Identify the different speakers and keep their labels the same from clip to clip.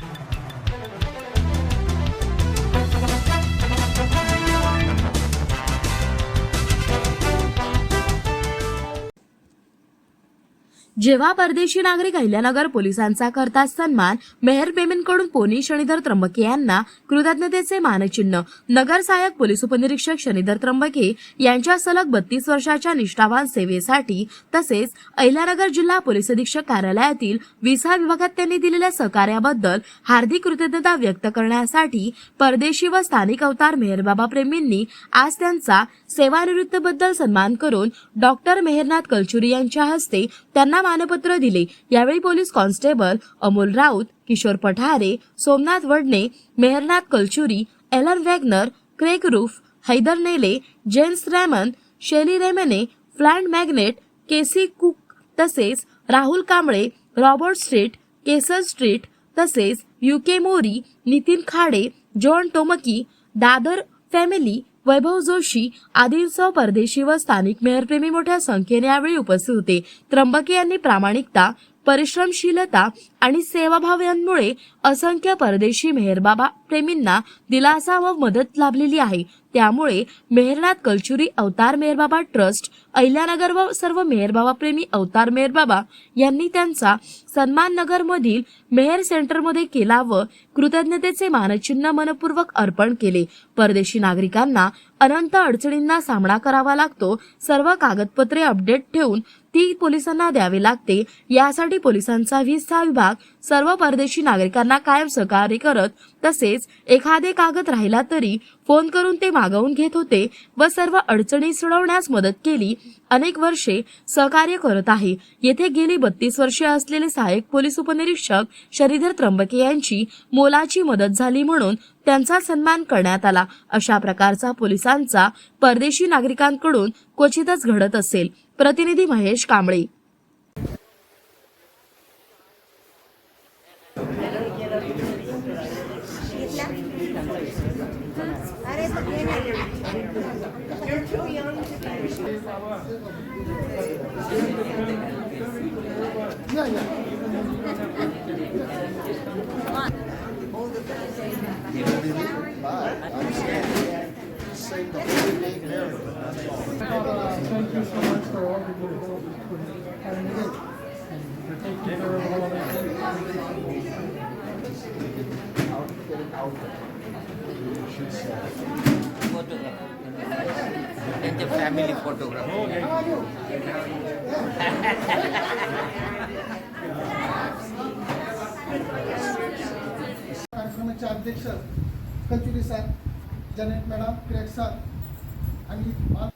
Speaker 1: you. जेव्हा परदेशी नागरिक अहिल्यानगर पोलिसांचा करता सन्मान मेहर पेमेंटकडून पोनी शनिधर त्र्यंबके यांना कृतज्ञतेचे मानचिन्ह नगर सहाय्यक पोलीस उपनिरीक्षक शनिधर त्र्यंबके यांच्या सलग बत्तीस वर्षाच्या निष्ठावान सेवेसाठी तसेच अहिल्यानगर जिल्हा पोलीस अधीक्षक कार्यालयातील विसा विभागात त्यांनी दिलेल्या सहकार्याबद्दल हार्दिक कृतज्ञता व्यक्त करण्यासाठी परदेशी व स्थानिक अवतार मेहरबाबा प्रेमींनी आज त्यांचा सेवानिवृत्तीबद्दल सन्मान करून डॉक्टर मेहरनाथ कलचुरी यांच्या हस्ते त्यांना मानपत्र दिले. यावेळी police constable Amol Raut Kishor Pathare Somnath Vadne Mehernath Kalchuri Allen Wagner Craig Roof Heather Nelly James Ramon Shelly रेमेने फ्लँड magnet Casey Cook तसेच Rahul Kamble Robert street Kaiser street तसेच युके मोरी नितीन खाडे जॉन टोमकी दादर फॅमिली वैभव जोशी आदींसह परदेशी व स्थानिक मेहरप्रेमी मोठ्या संख्येने यावेळी उपस्थित होते. त्र्यंबके यांनी प्रामाणिकता परिश्रमशीलता आणि सेवाभाव यांमुळे असंख्य परदेशी मेहरबाबा प्रेमींना दिलासा व मदत लाभलेली आहे. त्यामुळे मेहरनाथ कलचुरी अवतार मेहरबाबा ट्रस्ट अहिल्यानगर व सर्व मेहरबाबा प्रेमी अवतार मेहरबाबा यांनी त्यांचा सन्मान नगरमधील मेहर सेंटरमध्ये केला व कृतज्ञतेचे मानचिन्ह मनपूर्वक अर्पण केले. परदेशी नागरिकांना अनंत अडचणींना सामना करावा लागतो. सर्व कागदपत्रे अपडेट ठेवून ती पोलिसांना द्यावी लागते. यासाठी पोलिसांचा विसा विभाग सर्व परदेशी नागरिकांना कायम सहकार्य करत तसेच एखादे कागद राहिला तरी फोन करून ते मागवून घेत होते व सर्व अडचणी सोडवण्यास मदत केली. अनेक वर्षे सहकार्य करत आहे. येथे गेली बत्तीस वर्षे असलेले सहाय्यक पोलीस उपनिरीक्षक श्रीधर त्र्यंबके यांची मोलाची मदत झाली म्हणून त्यांचा सन्मान करण्यात आला. अशा प्रकारचा पोलिसांचा परदेशी नागरिकांकडून क्वचितच घडत असेल. प्रतिनिधी Mahesh Kamble.
Speaker 2: You're too young to be.
Speaker 3: Yeah, yeah.
Speaker 2: All the best. Bye. I'm standing. The
Speaker 3: whole. Thank you so much for all the good work care of all of You.
Speaker 4: Photographer त्यांचे family photographer
Speaker 3: कार्यक्रमाचे अध्यक्ष Kachuri sir Janet madam Craig sir आणि मा-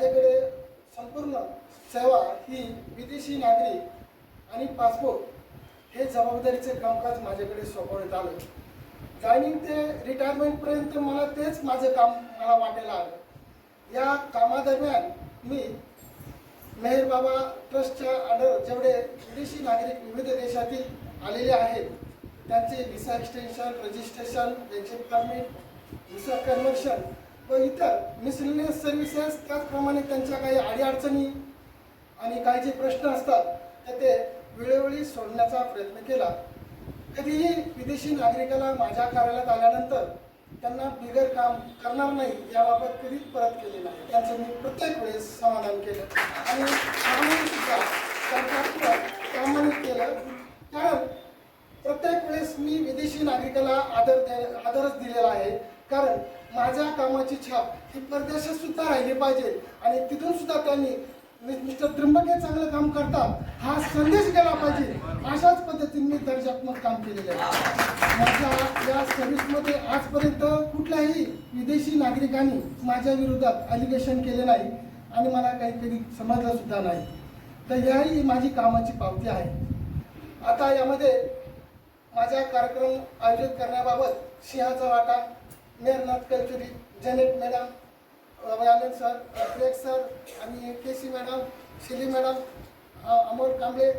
Speaker 3: माझ्याकडे संपूर्ण सेवा ही विदेशी नागरिक आणि पासपोर्ट हे जबाबदारीचे कामकाज माझ्याकडे सोपवण्यात आलं. जॉईनिंग ते रिटायरमेंटपर्यंत मला तेच माझं काम मला वाटायला आलं. या कामादरम्यान मी मेहर बाबा ट्रस्टच्या अंडर जेवढे विदेशी नागरिक विविध देशातील आलेले आहेत त्यांचे व्हिसा एक्सटेन्शन रजिस्ट्रेशन त्यांचे परमिट व्हिसा कन्व्हर्शन व इतर मिसलिनियस सर्व्हिसेस त्याचप्रमाणे त्यांच्या काही अडीअडचणी आणि काही जे प्रश्न असतात तर ते वेळोवेळी सोडण्याचा प्रयत्न केला. कधीही विदेशी नागरिकाला माझ्या कार्यालयात आल्यानंतर त्यांना बिगर काम करणार नाही याबाबत कधीच परत केले नाही. त्यांचं मी प्रत्येक वेळेस समाधान केलं. आणि कामही सुद्धा त्यांच्या प्रामाणिक केलं. कारण प्रत्येक वेळेस मी विदेशी नागरिकाला आदर द्या आदरच दिलेला आहे. कारण माझ्या कामाची छाप ही परदेशात सुद्धा राहिली पाहिजे. आणि तिथून सुद्धा त्यांनी मिस्टर त्र्यंबके चांगलं काम करतात हा संदेश गेला पाहिजे. अशाच पद्धतीने मी दर्जात्मक काम केलेलं आहे. माझ्या या सर्व्हिसमध्ये आजपर्यंत कुठल्याही विदेशी नागरिकांनी माझ्या विरोधात अलिगेशन केले नाही आणि मला काही कधी समजलं सुद्धा नाही. तर याही माझी कामाची पावती आहे. आता यामध्ये माझा कार्यक्रम आयोजित करण्याबाबत सिंहाचा वाटा Mehernath Kalchuri Janet madam Whalen sir break sir आणि K C madam Shelly madam Amol Kamble.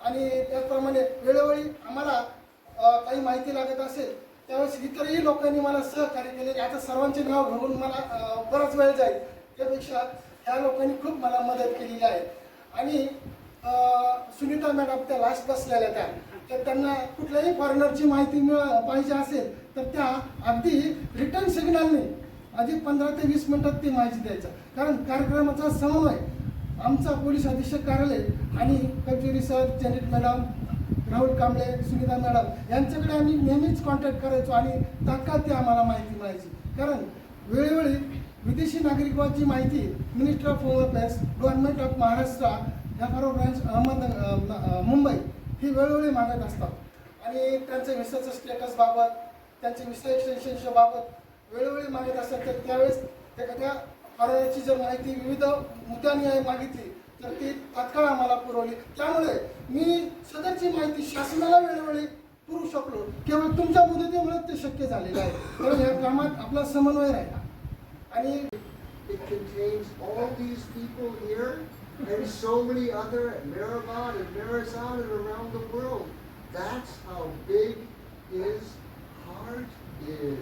Speaker 3: आणि त्याचप्रमाणे वेळोवेळी आम्हाला काही माहिती लागत असेल त्यावेळेस इतरही लोकांनी मला सहकार्य केले. आता सर्वांचे नाव घेऊन मला बराच वेळ जाईल. त्यापेक्षा ह्या लोकांनी खूप मला मदत केलेली आहे. आणि सुनीता मॅडम त्या लास्ट बसलेल्या त्या. तर त्यांना कुठल्याही फॉरेनरची माहिती मिळ पाहिजे असेल तर त्या अगदी रिटर्न सिग्नलने आधी पंधरा ते वीस मिनिटात ती माहिती द्यायचं. कारण कार्यक्रमाचा समन्वय आमचा पोलीस अधीक्षक कार्यालय आणि Kacheri sir Janet madam Rahul Kamble Sunita madam यांच्याकडे आम्ही नेहमीच कॉन्टॅक्ट करायचो आणि तात्काळ ते आम्हाला माहिती मिळायची. कारण वेळोवेळी विदेशी नागरिकांची माहिती minister of home affairs government of Maharashtra या फॉर ब्रांच अहमद मुंबई ही वेळोवेळी मागत असतात. आणि त्यांच्या व्हिसाचं स्टेटसबाबत त्यांचे विश्लेषणाबाबत वेळोवेळी मागत असतात तर त्यावेळेस एखाद्या फॉरेनरची जर माहिती विविध मुद्द्यांनी मागितली तर ती तात्काळ आम्हाला पुरवली. त्यामुळे मी सदरची माहिती शासनाला वेळोवेळी पुरवू शकलो. केवळ तुमच्या मुदतीमुळे ते शक्य झालेलं आहे. म्हणून या कामात आपला समन्वय राहिला. आणि
Speaker 2: It contains all these people here and so many other Mirabad and Mirazan and around the world. That's how big is heart is.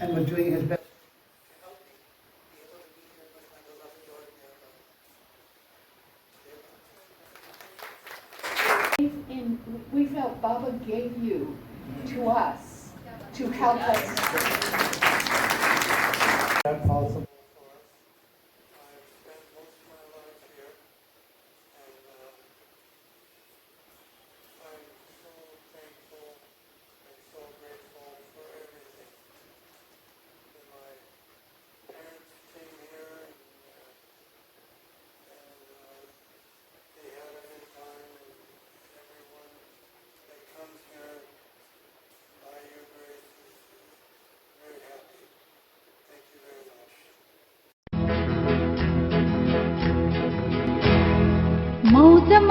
Speaker 5: and was doing his best.
Speaker 6: And we felt Baba gave you to us to help us.
Speaker 5: That also